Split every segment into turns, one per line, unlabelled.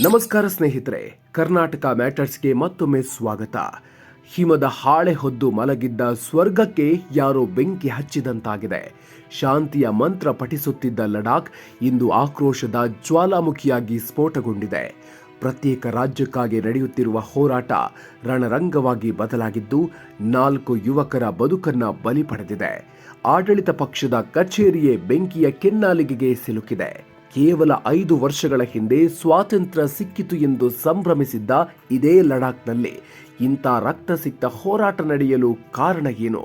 ನಮಸ್ಕಾರ ಸ್ನೇಹಿತರೆ, ಕರ್ನಾಟಕ ಮ್ಯಾಟರ್ಸ್ಗೆ ಮತ್ತೊಮ್ಮೆ ಸ್ವಾಗತ. ಹಿಮದ ಹಾಳೆ ಹೊದ್ದು ಮಲಗಿದ್ದ ಸ್ವರ್ಗಕ್ಕೆ ಯಾರೋ ಬೆಂಕಿ ಹಚ್ಚಿದಂತಾಗಿದೆ. ಶಾಂತಿಯ ಮಂತ್ರ ಪಠಿಸುತ್ತಿದ್ದ ಲಡಾಖ್ ಇಂದು ಆಕ್ರೋಶದ ಜ್ವಾಲಾಮುಖಿಯಾಗಿ ಸ್ಫೋಟಗೊಂಡಿದೆ. ಪ್ರತ್ಯೇಕ ರಾಜ್ಯಕ್ಕಾಗಿ ನಡೆಯುತ್ತಿರುವ ಹೋರಾಟ ರಣರಂಗವಾಗಿ ಬದಲಾಗಿದ್ದು, ನಾಲ್ಕು ಯುವಕರ ಬದುಕನ್ನ ಬಲಿ ಪಡೆದಿದೆ. ಆಡಳಿತ ಪಕ್ಷದ ಕಚೇರಿಯೇ ಬೆಂಕಿಯ ಕೆನ್ನಾಲಿಗೆಗೆ ಸಿಲುಕಿದೆ. ಕೇವಲ ಐದು ವರ್ಷಗಳ ಹಿಂದೆ ಸ್ವಾತಂತ್ರ್ಯ ಸಿಕ್ಕಿತು ಎಂದು ಸಂಭ್ರಮಿಸಿದ್ದ ಇದೇ ಲಡಾಖ್ನಲ್ಲಿ ಇಂಥ ರಕ್ತಸಿಕ್ತ ಹೋರಾಟ ನಡೆಯಲು ಕಾರಣ ಏನು?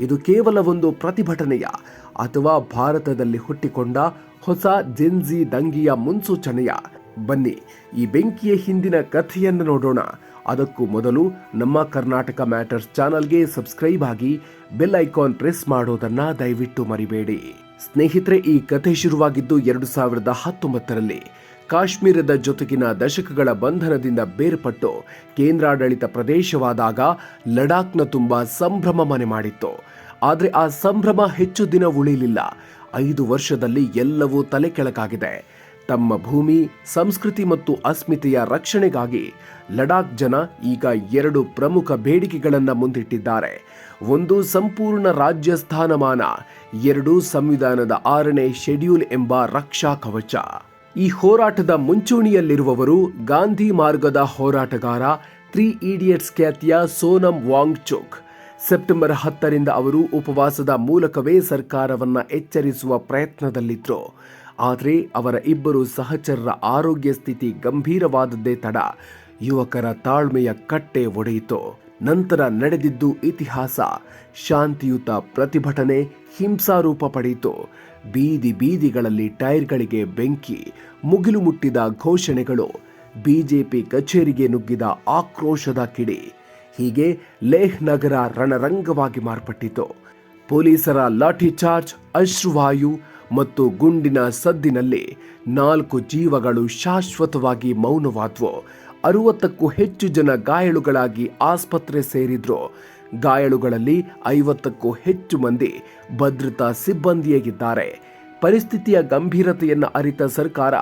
ಇದು ಕೇವಲ ಒಂದು ಪ್ರತಿಭಟನೆಯ ಅಥವಾ ಭಾರತದಲ್ಲಿ ಹುಟ್ಟಿಕೊಂಡ ಹೊಸ ಜೆನ್ಜಿ ದಂಗಿಯ ಮುನ್ಸೂಚನೆಯ? ಬನ್ನಿ, ಈ ಬೆಂಕಿಯ ಹಿಂದಿನ ಕಥೆಯನ್ನು ನೋಡೋಣ. ಅದಕ್ಕೂ ಮೊದಲು ನಮ್ಮ ಕರ್ನಾಟಕ ಮ್ಯಾಟರ್ಸ್ ಚಾನಲ್ಗೆ ಸಬ್ಸ್ಕ್ರೈಬ್ ಆಗಿ ಬೆಲ್ ಐಕಾನ್ ಪ್ರೆಸ್ ಮಾಡೋದನ್ನು ದಯವಿಟ್ಟು ಮರಿಬೇಡಿ. ಸ್ನೇಹಿತರೆ, ಈ ಕಥೆ ಶುರುವಾಗಿದ್ದು ಎರಡು ಸಾವಿರದ ಹತ್ತೊಂಬತ್ತರಲ್ಲಿ. ಕಾಶ್ಮೀರದ ಜೊತೆಗಿನ ದಶಕಗಳ ಬಂಧನದಿಂದ ಬೇರ್ಪಟ್ಟು ಕೇಂದ್ರಾಡಳಿತ ಪ್ರದೇಶವಾದಾಗ ಲಡಾಖ್ನ ತುಂಬ ಸಂಭ್ರಮ ಮನೆ ಮಾಡಿತ್ತು. ಆದರೆ ಆ ಸಂಭ್ರಮ ಹೆಚ್ಚು ದಿನ ಉಳಿಯಲಿಲ್ಲ ಐದು ವರ್ಷದಲ್ಲಿ ಎಲ್ಲವೂ ತಲೆ ಕೆಳಗಾಗಿದೆ ತಮ್ಮ ಭೂಮಿ, ಸಂಸ್ಕೃತಿ ಮತ್ತು ಅಸ್ಮಿತೆಯ ರಕ್ಷಣೆಗಾಗಿ ಲಡಾಖ್ ಜನ ಈಗ ಎರಡು ಪ್ರಮುಖ ಬೇಡಿಕೆಗಳನ್ನು ಮುಂದಿಟ್ಟಿದ್ದಾರೆ. ಒಂದು ಸಂಪೂರ್ಣ ರಾಜ್ಯ ಸ್ಥಾನಮಾನ, ಎರಡು ಸಂವಿಧಾನದ ಆರನೇ ಶೆಡ್ಯೂಲ್ ಎಂಬ ರಕ್ಷಾ ಕವಚ. ಈ ಹೋರಾಟದ ಮುಂಚೂಣಿಯಲ್ಲಿರುವವರು ಗಾಂಧಿ ಮಾರ್ಗದ ಹೋರಾಟಗಾರ, ತ್ರೀ ಇಡಿಯಟ್ಸ್ ಖ್ಯಾತಿಯ ಸೋನಂ ವಾಂಗ್ಚುಕ್. ಸೆಪ್ಟೆಂಬರ್ ಹತ್ತರಿಂದ ಅವರು ಉಪವಾಸದ ಮೂಲಕವೇ ಸರ್ಕಾರವನ್ನ ಎಚ್ಚರಿಸುವ ಪ್ರಯತ್ನದಲ್ಲಿದ್ರು. ಆದರೆ ಅವರ ಇಬ್ಬರು ಸಹಚರರ ಆರೋಗ್ಯ ಸ್ಥಿತಿ ಗಂಭೀರವಾದದ್ದೇ ತಡ. ಯುವಕರ ತಾಳ್ಮೆಯ ಕಟ್ಟೆ ಒಡೆಯಿತು. ನಂತರ ನಡೆದಿದ್ದು ಇತಿಹಾಸ. ಶಾಂತಿಯುತ ಪ್ರತಿಭಟನೆ ಹಿಂಸಾರೂಪ ಪಡೆಯಿತು. ಬೀದಿ ಬೀದಿಗಳಲ್ಲಿ ಟೈರ್ಗಳಿಗೆ ಬೆಂಕಿ, ಮುಗಿಲು ಮುಟ್ಟಿದ ಘೋಷಣೆಗಳು, ಬಿಜೆಪಿ ಕಚೇರಿಗೆ ನುಗ್ಗಿದ ಆಕ್ರೋಶದ ಕಿಡಿ. ಹೀಗೆ ಲೇಹ್ ನಗರ ರಣರಂಗವಾಗಿ ಮಾರ್ಪಟ್ಟಿತು. ಪೊಲೀಸರ ಲಾಠಿ ಚಾರ್ಜ್ ಅಶ್ರುವಾಯು ಮತ್ತು ಗುಂಡಿನ ಸದ್ದಿನಲ್ಲಿ ನಾಲ್ಕು ಜೀವಗಳು ಶಾಶ್ವತವಾಗಿ ಮೌನವಾದ್ವು. ಅರುವತ್ತಕ್ಕೂ ಹೆಚ್ಚು ಜನ ಗಾಯಾಳುಗಳಾಗಿ ಆಸ್ಪತ್ರೆ ಸೇರಿದ್ರು. ಗಾಯಾಳುಗಳಲ್ಲಿ ಐವತ್ತಕ್ಕೂ ಹೆಚ್ಚು ಮಂದಿ ಭದ್ರತಾ ಸಿಬ್ಬಂದಿಯಾಗಿದ್ದಾರೆ. ಪರಿಸ್ಥಿತಿಯ ಗಂಭೀರತೆಯನ್ನು ಅರಿತ ಸರ್ಕಾರ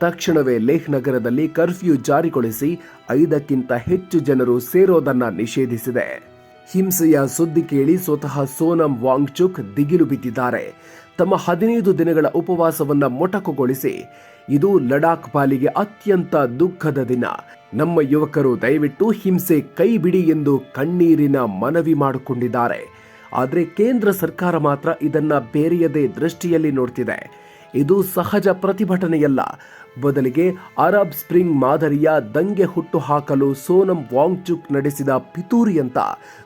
ತಕ್ಷಣವೇ ಲೇಹ್ ನಗರದಲ್ಲಿ ಕರ್ಫ್ಯೂ ಜಾರಿಗೊಳಿಸಿ ಐದಕ್ಕಿಂತ ಹೆಚ್ಚು ಜನರು ಸೇರೋದನ್ನ ನಿಷೇಧಿಸಿದೆ. ಹಿಂಸೆಯ ಸುದ್ದಿ ಕೇಳಿ ಸ್ವತಃ ಸೋನಂ ವಾಂಗ್ಚುಕ್ ದಿಗಿಲು ಬಿದ್ದಿದ್ದಾರೆ. ತಮ್ಮ ಹದಿನೈದು ದಿನಗಳ ಉಪವಾಸವನ್ನು ಮೊಟಕುಗೊಳಿಸಿ, ಇದು ಲಡಾಖ್ ಪಾಲಿಗೆ ಅತ್ಯಂತ ದುಃಖದ ದಿನ. ನಮ್ಮ ಯುವಕರು ದಯವಿಟ್ಟು ಹಿಂಸೆ ಕೈ ಬಿಡಿ ಎಂದು ಕಣ್ಣೀರಿನ ಮನವಿ ಮಾಡಿಕೊಂಡಿದ್ದಾರೆ. ಆದರೆ ಕೇಂದ್ರ ಸರ್ಕಾರ ಮಾತ್ರ ಇದನ್ನ ಬೇರೆಯದೇ ದೃಷ್ಟಿಯಲ್ಲಿ ನೋಡ್ತಿದೆ. ಇದು ಸಹಜ ಪ್ರತಿಭಟನೆಯಲ್ಲ. ಬದಲಿಗೆ ಅರಬ್ ಸ್ಪ್ರಿಂಗ್ ಮಾದರಿಯ ದಂಗೆ ಹುಟ್ಟು ಹಾಕಲು ಸೋನಂ ವಾಂಗ್ಚುಕ್ ನಡೆಸಿದ ಪಿತೂರಿ ಅಂತ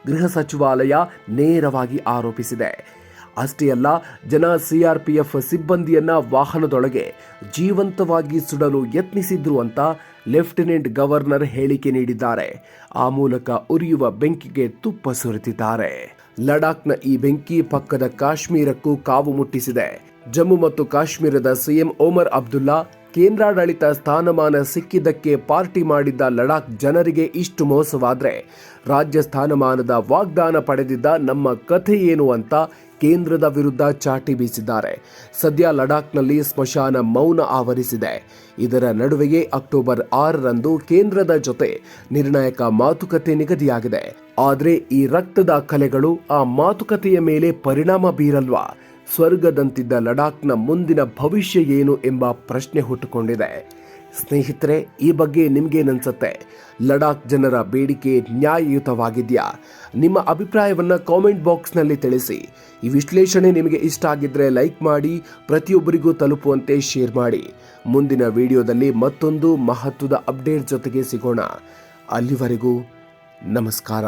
ಗೃಹ ಸಚಿವಾಲಯ ನೇರವಾಗಿ ಆರೋಪಿಸಿದೆ. ಅಷ್ಟೇ ಅಲ್ಲ, ಜನ ಸಿಆರ್ಪಿಎಫ್ ಸಿಬ್ಬಂದಿಯನ್ನ ವಾಹನದೊಳಗೆ ಜೀವಂತವಾಗಿ ಸುಡಲು ಯತ್ನಿಸಿದ್ರು ಅಂತ ಲೆಫ್ಟಿನೆಂಟ್ ಗವರ್ನರ್ ಹೇಳಿಕೆ ನೀಡಿದ್ದಾರೆ. ಆ ಮೂಲಕ ಉರಿಯುವ ಬೆಂಕಿಗೆ ತುಪ್ಪ ಸುರಿತಿದ್ದಾರೆ. ಲಡಾಖ್ನ ಈ ಬೆಂಕಿ ಪಕ್ಕದ ಕಾಶ್ಮೀರಕ್ಕೂ ಕಾವು ಮುಟ್ಟಿಸಿದೆ. ಜಮ್ಮು ಮತ್ತು ಕಾಶ್ಮೀರದ ಸಿಎಂ ಓಮರ್ ಅಬ್ದುಲ್ಲಾ ಕೇಂದ್ರಾಡಳಿತ ಸ್ಥಾನಮಾನ ಸಿಕ್ಕಿದ್ದಕ್ಕೆ ಪಾರ್ಟಿ ಮಾಡಿದ್ದ ಲಡಾಖ್ ಜನರಿಗೆ ಇಷ್ಟು ಮೋಸವಾದ್ರೆ, ರಾಜ್ಯ ಸ್ಥಾನಮಾನದ ವಾಗ್ದಾನ ಪಡೆದಿದ್ದ ನಮ್ಮ ಕಥೆ ಏನು ಅಂತ ಕೇಂದ್ರದ ವಿರುದ್ಧ ಚಾಟಿ ಬೀಸಿದ್ದಾರೆ. ಸದ್ಯ ಲಡಾಖ್ನಲ್ಲಿ ಸ್ಮಶಾನ ಮೌನ ಆವರಿಸಿದೆ. ಇದರ ನಡುವೆಯೇ ಅಕ್ಟೋಬರ್ ಆರರಂದು ಕೇಂದ್ರದ ಜೊತೆ ನಿರ್ಣಾಯಕ ಮಾತುಕತೆ ನಿಗದಿಯಾಗಿದೆ. ಆದರೆ ಈ ರಕ್ತದ ಕಲೆಗಳು ಆ ಮಾತುಕತೆಯ ಮೇಲೆ ಪರಿಣಾಮ ಬೀರಲ್ವಾ? ಸ್ವರ್ಗದಂತಿದ್ದ ಲಡಾಖ್ನ ಮುಂದಿನ ಭವಿಷ್ಯ ಏನು ಎಂಬ ಪ್ರಶ್ನೆ ಹುಟ್ಟುಕೊಂಡಿದೆ. ಸ್ನೇಹಿತರೆ, ಈ ಬಗ್ಗೆ ನಿಮಗೇನನ್ಸುತ್ತೆ ಲಡಾಖ್ ಜನರ ಬೇಡಿಕೆ ನ್ಯಾಯಯುತವಾಗಿದೆಯಾ? ನಿಮ್ಮ ಅಭಿಪ್ರಾಯವನ್ನು ಕಾಮೆಂಟ್ ಬಾಕ್ಸ್ನಲ್ಲಿ ತಿಳಿಸಿ. ಈ ವಿಶ್ಲೇಷಣೆ ನಿಮಗೆ ಇಷ್ಟ ಆಗಿದ್ರೆ ಲೈಕ್ ಮಾಡಿ, ಪ್ರತಿಯೊಬ್ಬರಿಗೂ ತಲುಪುವಂತೆ ಶೇರ್ ಮಾಡಿ. ಮುಂದಿನ ವಿಡಿಯೋದಲ್ಲಿ ಮತ್ತೊಂದು ಮಹತ್ವದ ಅಪ್ಡೇಟ್ ಜೊತೆಗೆ ಸಿಗೋಣ. ಅಲ್ಲಿವರೆಗೂ ನಮಸ್ಕಾರ.